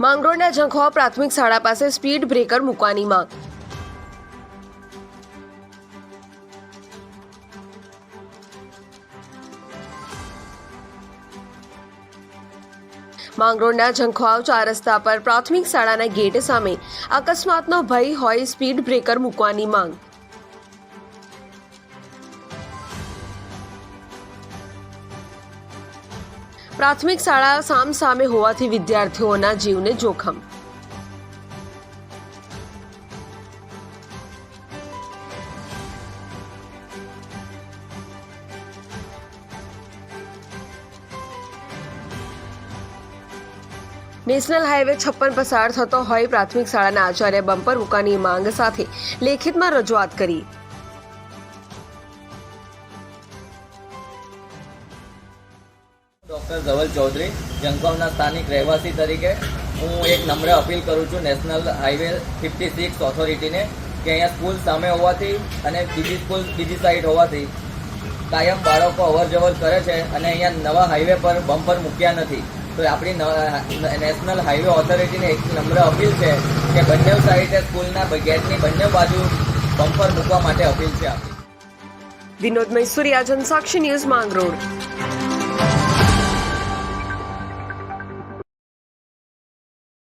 માંગરોળના ઝંખવા પ્રાથમિક શાળા પાસે સ્પીડ બ્રેકર મૂકવાની માંગ. માંગરોળના ઝંખવાવ ચાર રસ્તા પર પ્રાથમિક શાળાના ગેટ સામે. અકસ્માતનો ભય હોય સ્પીડ બ્રેકર મૂકવાની માંગ. પ્રાથમિક શાળા સામ સામે હોવાથી વિદ્યાર્થીઓના જીવને જોખમ. નેશનલ હાઈવે છપ્પન પસાર થતો હોય પ્રાથમિક શાળાના આચાર્ય બમ્પર મૂકવાની માંગ સાથે લેખિતમાં રજૂઆત કરી. ડૉક્ટર ધવલ ચૌધરી જંગમના સ્થાનિક રહેવાસી તરીકે હું એક નમ્ર અપીલ કરું છું નેશનલ હાઈવે ફિફ્ટી સિક્સ ઓથોરિટીને કે અહીંયા સ્કૂલ સામે હોવાથી અને બીજી સ્કૂલ બીજી સાઈડ હોવાથી કાયમ બાળકો અવર જવર કરે છે અને અહીંયા નવા હાઈવે પર બમ્પર મૂક્યા નથી. તો આપણી નેશનલ હાઈવે ઓથોરિટીને એક નમ્ર અપીલ છે કે બંને સાઈડે સ્કૂલના ગેટની બંને બાજુ બમ્પર મૂકવા માટે અપીલ છે આપણી. વિનોદ મૈસુરિયા, જનસાક્ષી ન્યૂઝ માંગરોળ.